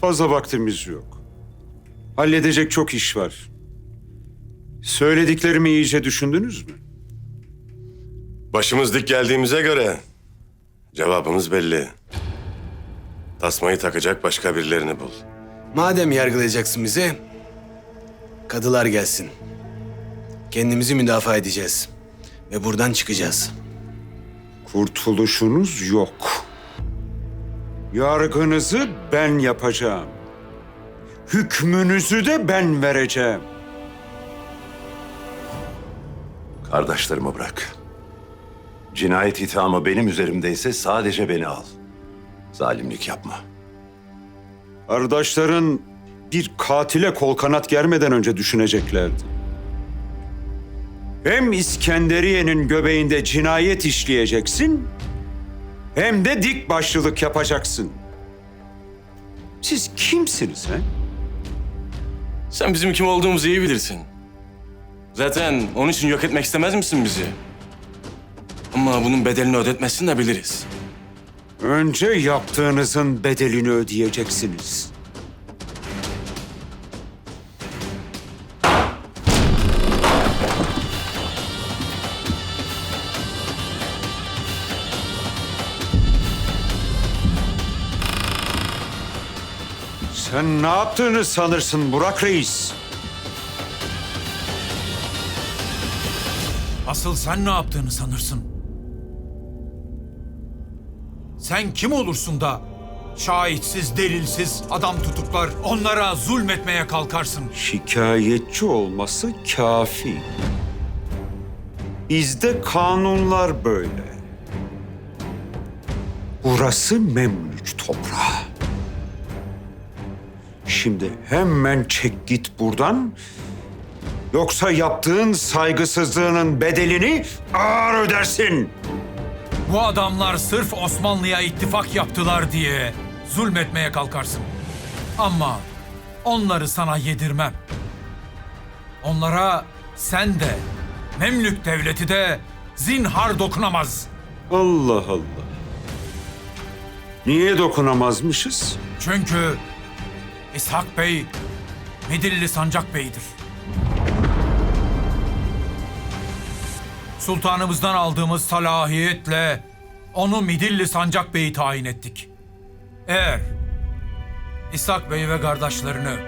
Fazla vaktimiz yok. Halledecek çok iş var. Söylediklerimi iyice düşündünüz mü? Başımız dik geldiğimize göre cevabımız belli. Tasmayı takacak başka birilerini bul. Madem yargılayacaksın bizi, kadılar gelsin. Kendimizi müdafaa edeceğiz. Ve buradan çıkacağız. Kurtuluşunuz yok. Yargınızı ben yapacağım. Hükmünüzü de ben vereceğim. Kardeşlerimi bırak. Cinayet ithamı benim üzerimdeyse sadece beni al. Zalimlik yapma. Kardeşlerin bir katile kol kanat germeden önce düşüneceklerdi. Hem İskenderiye'nin göbeğinde cinayet işleyeceksin, hem de dik başlılık yapacaksın. Siz kimsiniz he? Sen bizim kim olduğumuzu iyi bilirsin. Zaten onun için yok etmek istemez misin bizi? Ama bunun bedelini ödetmezsin de biliriz. Önce yaptığınızın bedelini ödeyeceksiniz. Sen ne yaptığını sanırsın Burak Reis? Asıl sen ne yaptığını sanırsın? Sen kim olursun da şahitsiz, delilsiz adam tutuklar, onlara zulmetmeye kalkarsın? Şikayetçi olması kafi. Bizde kanunlar böyle. Burası Memlük toprağı. Şimdi hemen çek git buradan. Yoksa yaptığın saygısızlığının bedelini ağır ödersin. Bu adamlar sırf Osmanlı'ya ittifak yaptılar diye zulmetmeye kalkarsın. Ama onları sana yedirmem. Onlara sen de, Memlük devleti de zinhar dokunamaz. Allah Allah. Niye dokunamazmışız? Çünkü İshak Bey Midilli Sancak Bey'dir. Sultanımızdan aldığımız salahiyetle onu Midilli Sancak Bey'i tayin ettik. Eğer İshak Bey ve kardeşlerini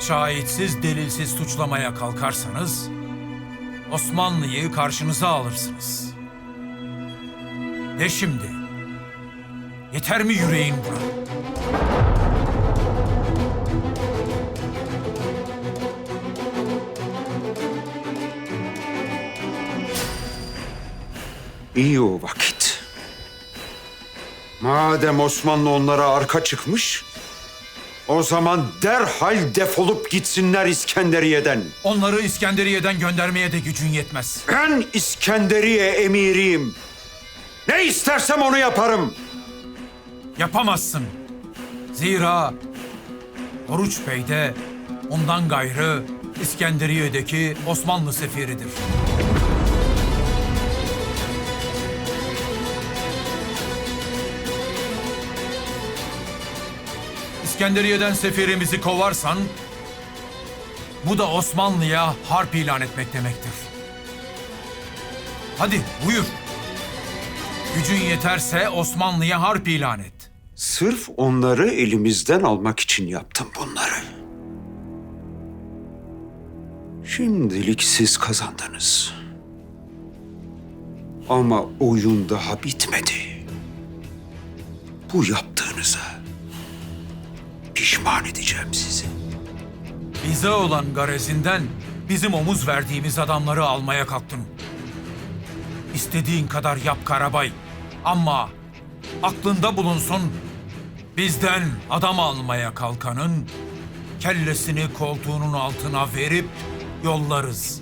şahitsiz delilsiz suçlamaya kalkarsanız Osmanlı'yı karşınıza alırsınız. De şimdi, yeter mi yüreğin buna? İyi o vakit. Madem Osmanlı onlara arka çıkmış, o zaman derhal defolup gitsinler İskenderiye'den. Onları İskenderiye'den göndermeye de gücün yetmez. Ben İskenderiye emiriyim. Ne istersem onu yaparım. Yapamazsın. Zira Oruç Bey de ondan gayrı İskenderiye'deki Osmanlı sefiridir. İskenderiye'den seferimizi kovarsan, bu da Osmanlı'ya harp ilan etmek demektir. Hadi buyur. Gücün yeterse Osmanlı'ya harp ilan et. Sırf onları elimizden almak için yaptım bunları. Şimdilik siz kazandınız. Ama oyun daha bitmedi. Bu yaptığınıza pişman edeceğim sizi. Bize olan garezinden bizim omuz verdiğimiz adamları almaya kalktın. İstediğin kadar yap Karabay. Ama aklında bulunsun bizden adam almaya kalkanın kellesini koltuğunun altına verip yollarız.